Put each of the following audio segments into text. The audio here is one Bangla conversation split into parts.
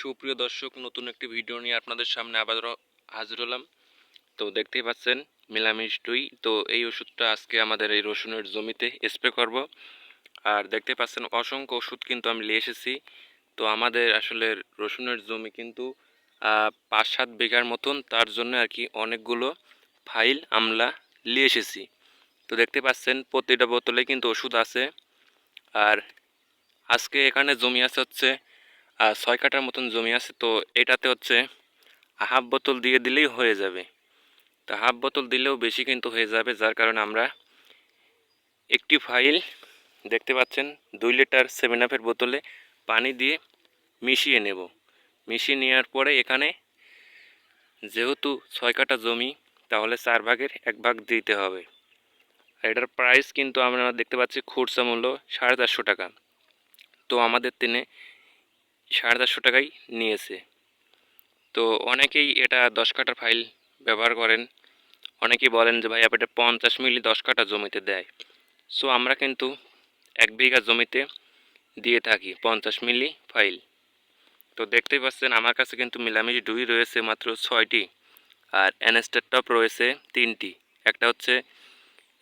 সুপ্রিয় দর্শক, নতুন একটি ভিডিও নিয়ে আপনাদের সামনে আবার হাজির হলাম। তো দেখতেই পাচ্ছেন, মিলামিশ দুই। তো এই ওষুধটা আজকে আমাদের এই রসুনের জমিতে স্প্রে করব। আর দেখতে পাচ্ছেন, অসংখ্য ওষুধ কিন্তু আমি নিয়ে এসেছি। তো আমাদের আসলে রসুনের জমি কিন্তু পাঁচ সাত বিঘার মতন। তার জন্য আর কি অনেকগুলো ফাইল আমরা নিয়ে এসেছি। তো দেখতে পাচ্ছেন, প্রতিটা বোতলে কিন্তু ওষুধ আছে। আর আজকে এখানে জমি আছে হচ্ছে ছয় কাঠার মতন জমি আছে, তো এটাতে হচ্ছে হাফ বোতল দিয়ে দিলেই হয়ে যাবে। তো হাফ বোতল দিলেও বেশি কিন্তু হয়ে যাবে, যার কারণে আমরা একটি ফাইল দেখতে পাচ্ছেন, দুই লিটার সেভেন আপের বোতলে পানি দিয়ে মিশিয়ে নেব। মিশিয়ে নেওয়ার পরে এখানে যেহেতু ছয় কাঠা জমি, তাহলে চার ভাগের এক ভাগ দিতে হবে। আর এটার প্রাইস কিন্তু আমরা দেখতে পাচ্ছি খুচরা মূল্য সাড়ে চারশো টাকা। তো আমাদের তিনে সাড়ে চারশো টাকাই নিয়েছে। তো অনেকেই এটা দশ কাঠার ফাইল ব্যবহার করেন। অনেকেই বলেন যে, ভাই এটা পঞ্চাশ মিলি দশ কাঠা জমিতে দেয়। সো আমরা কিন্তু এক বিঘা জমিতে দিয়ে থাকি পঞ্চাশ মিলি ফাইল। তো দেখতেই পাচ্ছেন, আমার কাছে কিন্তু মিলামিশ দুই রয়েছে মাত্র ছয়টি আর অ্যানেস্টার টপ রয়েছে তিনটি। একটা হচ্ছে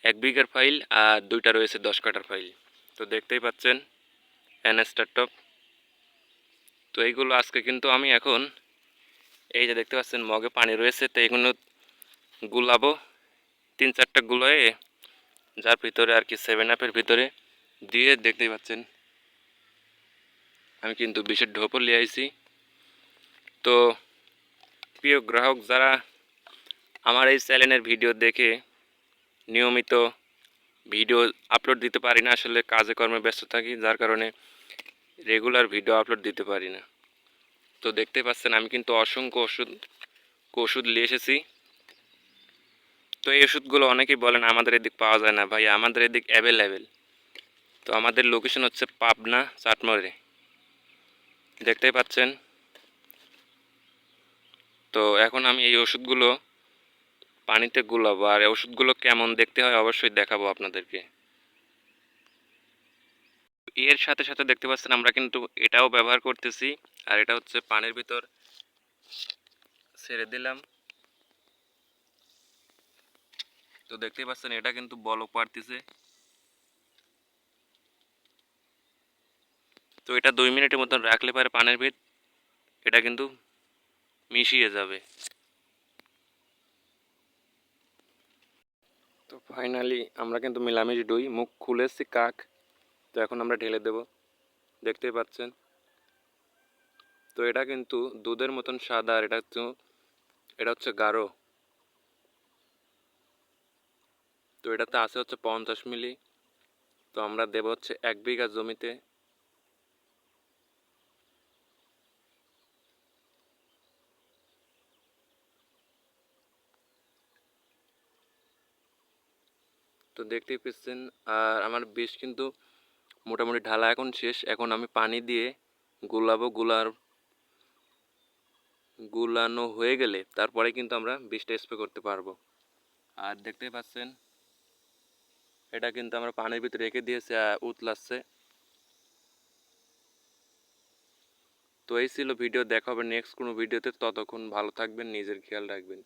এক বিঘার ফাইল আর দুইটা রয়েছে দশ কাঠার ফাইল। তো দেখতেই পাচ্ছেন অ্যানেস্টার টপ তো এইগুলো আজকে কিন্তু আমি এখন এই যে দেখতে পাচ্ছেন, মগে পানি রয়েছে, তো এগুলো গুলাবো। তিন চারটা গুলোয়ে যার ভিতরে আর কি সেভেন আপের ভিতরে দিয়ে দেখতেই পাচ্ছেন, আমি কিন্তু বিষের ঢোপও নিয়ে আইছি। তো প্রিয় গ্রাহক, যারা আমার এই চ্যানেলের ভিডিও দেখে নিয়মিত ভিডিও আপলোড দিতে পারি না, আসলে কাজে কর্মে ব্যস্ত থাকি, যার কারণে রেগুলার ভিডিও আপলোড দিতে পারি না। তো দেখতে পাচ্ছেন, আমি কিন্তু অসংখ্য ওষুধ ওষুধ নিয়ে এসেছি। তো এই ওষুধগুলো অনেকেই বলেন, আমাদের এদিক পাওয়া যায় না ভাই, আমাদের এদিক অ্যাভেলেবেল তো আমাদের লোকেশন হচ্ছে পাবনা চাটমোড়ে দেখতেই পাচ্ছেন? তো এখন আমি এই ওষুধগুলো পানিতে গুলাবো, আর ওষুধগুলো কেমন দেখতে হয় অবশ্যই দেখাবো আপনাদেরকে। এর সাথে সাথে দেখতে পাচ্ছেন আমরা কিন্তু এটাও ব্যবহার করতেছি। আর এটা হচ্ছে পানির ভিতর ছেড়ে দিলাম। তো দেখতেই পাচ্ছেন এটা কিন্তু বলক পারতেছে তো এটা দুই মিনিটের মতন রাখলে পারে পানির ভিত, এটা কিন্তু মিশিয়ে যাবে। তো ফাইনালি আমরা কিন্তু মিলামিশ ডুই, মুখ খুলেছি কাক। তো এখন আমরা ঢেলে দেব। দেখতেই পাচ্ছেন? তো এটা কিন্তু দুধের মতন সাদা আর এটা হচ্ছে এটা হচ্ছে গাঢ়। তো এটাতে আছে হচ্ছে পঞ্চাশ মিলি। তো আমরা দেব হচ্ছে এক বিঘা জমিতে। তো দেখতেই পেয়েছেন আর আমার বেশ কিন্তু মোটামুটি ঢালা এখন শেষ। এখন আমি পানি দিয়ে গুলাবো, গুলার, গুলানো হয়ে গেলে তারপরে কিন্তু আমরা বীজটা স্প্রে করতে পারব। আর দেখতেই পাচ্ছেন, এটা কিন্তু আমরা পানির ভিতরে রেখে দিয়েছি উতলাচ্ছে। তো এই ছিল ভিডিও, দেখা হবে নেক্সট কোনো ভিডিওতে। ততক্ষণ ভালো থাকবেন, নিজের খেয়াল রাখবেন।